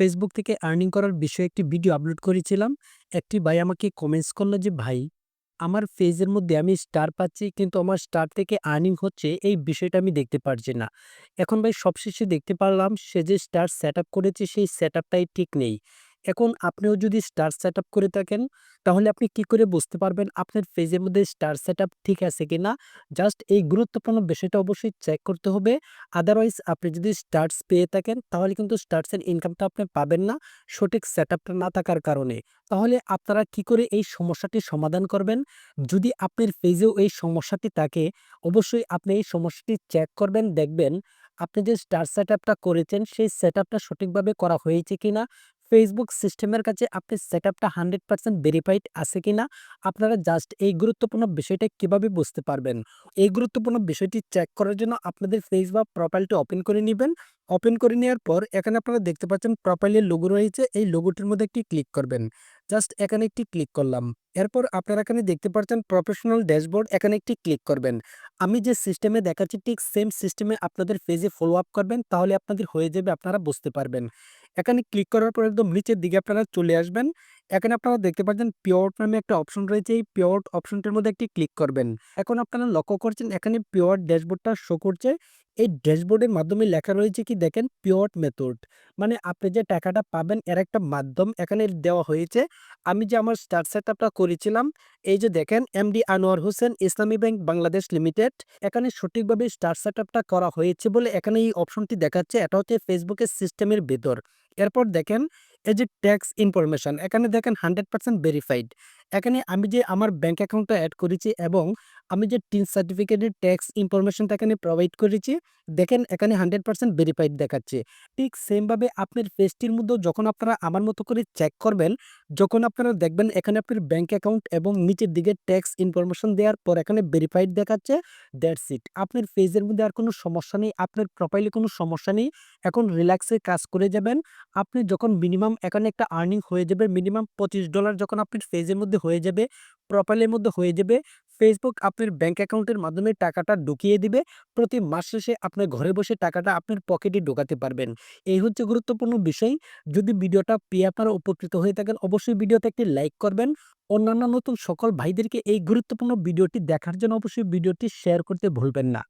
Facebook থেকে earning করার বিষয়ে একটি ভিডিও আপলোড করেছিলাম। একটি ভাই আমাকে কমেন্টস করল যে, "ভাই, আমার ফেজের মধ্যে আমি স্টার পাচ্ছি কিন্তু আমার স্টার থেকে আর্নিং হচ্ছে এই বিষয়টা আমি দেখতে পারছি না।" এখন ভাই সবশেষে দেখতে পারলাম সে যে স্টার সেট করেছে সেই সেট ঠিক নেই। এখন আপনিও যদি স্টার সেটআপ করে থাকেন, তাহলে আপনি কি করে বুঝতে পারবেন আপনার পেজের মধ্যে স্টার সেটআপ ঠিক আছে কি না জাস্ট এই গুরুত্বপূর্ণ বিষয়টা অবশ্যই চেক করতে হবে। আদারওয়াইজ আপনি যদি স্টারস পেয়ে থাকেন, তাহলে কিন্তু স্টারসের ইনকামটা আপনি পাবেন না সঠিক সেটআপটা না থাকার কারণে। তাহলে আপনারা কি করে এই সমস্যাটি সমাধান করবেন? যদি আপনার পেজেও এই সমস্যাটি থাকে, অবশ্যই আপনি এই সমস্যাটি চেক করবেন, দেখবেন আপনি যে স্টার সেটআপটা করেছেন, সেই সেটআপটা সঠিকভাবে করা হয়েছে কিনা? ফেসবুক সিস্টেমের কাছে আপনার সেটআপটা 100% ভেরিফাইড আছে কিনা? আপনারা জাস্ট এই গুরুত্বপূর্ণ বিষয়টা কীভাবে বুঝতে পারবেন? এই গুরুত্বপূর্ণ বিষয়টি চেক করার জন্য আপনাদের পেজ বা প্রোফাইলটি ওপেন করে নিবেন। ওপেন করে নেওয়ার পর এখানে আপনারা দেখতে পাচ্ছেন প্রোফাইলের লোগো রয়েছে। এই লোগোটির মধ্যে একটি ক্লিক করবেন। জাস্ট এখানে একটি ক্লিক করলাম। এরপর আপনারা এখানে দেখতে পাচ্ছেন প্রফেশনাল ড্যাশবোর্ড এখানে একটি ক্লিক করবেন। আমি যে সিস্টেমে দেখাচ্ছি ঠিক সেম সিস্টেমে আপনাদের পেজে ফলো আপ করবেন, তাহলে আপনাদের হয়ে যাবে, আপনারা বুঝতে পারবেন। এখানে ক্লিক করার পর একদম নিচের দিকে আপনারা চলে আসবেন। এখানে আপনারা দেখতে পাচ্ছেন পিওর নামে একটা অপশন রয়েছে। এই পিওর অপশনটির মধ্যে একটি ক্লিক করবেন। এখন আপনারা লক্ষ্য করছেন এখানে পিওর ড্যাশবোর্ডটা শো করছে। এই ড্যাশবোর্ডের মাধ্যমে লেখা রয়েছে কি দেখেন পিওর মেথড। মানে আপনি যে টাকাটা পাবেন এর একটা মাধ্যম এখানে দেওয়া হয়েছে। আমি যে আমার স্টার সেটআপটা করেছিলাম, এই যে দেখেন এমডি আনোয়ার হোসেন, ইসলামী ব্যাংক, বাংলাদেশ লিমিটেড। এখানে সঠিকভাবে স্টার সেটআপটা করা হয়েছে বলে এখানে এই অপশনটি দেখাচ্ছে। এটা হচ্ছে ফেসবুকের সিস্টেমের ভেতর। এরপর দেখেন এই যে ট্যাক্স ইনফরমেশন এখানে দেখেন 100% ভেরিফাইড। এখানে আমি যে আমার ব্যাঙ্ক অ্যাকাউন্টটা অ্যাড করেছি এবং আমি যে টিন সার্টিফিকেটের ট্যাক্স ইনফরমেশনটা এখানে প্রোভাইড করেছি দেখেন এখানে 100% ভেরিফাইড দেখাচ্ছে। ঠিক সেমভাবে আপনার পেজটির মধ্যেও যখন আপনারা আমার মতো করে চেক করবেন, যখন আপনারা দেখবেন এখানে আপনার ব্যাঙ্ক অ্যাকাউন্ট এবং নিচের দিকে ট্যাক্স ইনফরমেশন দেওয়ার পর এখানে ভেরিফাইড দেখাচ্ছে দ্যাটস ইট। আপনার পেজের মধ্যে আর কোনো সমস্যা নেই, আপনার প্রোফাইলে কোনো সমস্যা নেই। এখন রিল্যাক্সে কাজ করে যাবেন। আপনি যখন মিনিমাম এখানে একটা আর্নিং হয়ে যাবে মিনিমাম $25 যখন আপনার পেজের মধ্যে হয়ে যাবে, প্রোফাইলের মধ্যে হয়ে যাবে, ফেসবুক আপনার ব্যাঙ্ক অ্যাকাউন্টের মাধ্যমে টাকাটা ঢুকিয়ে দিবে। প্রতি মাস শেষে আপনার ঘরে বসে টাকাটা আপনার পকেটে ঢোকাতে পারবেন। এই হচ্ছে গুরুত্বপূর্ণ বিষয়। যদি ভিডিওটা পেয়ে আপনারা উপকৃত হয়ে থাকেন অবশ্যই ভিডিওতে একটি লাইক করবেন। অন্যান্য নতুন সকল ভাইদেরকে এই গুরুত্বপূর্ণ ভিডিওটি দেখার জন্য অবশ্যই ভিডিওটি শেয়ার করতে ভুলবেন না।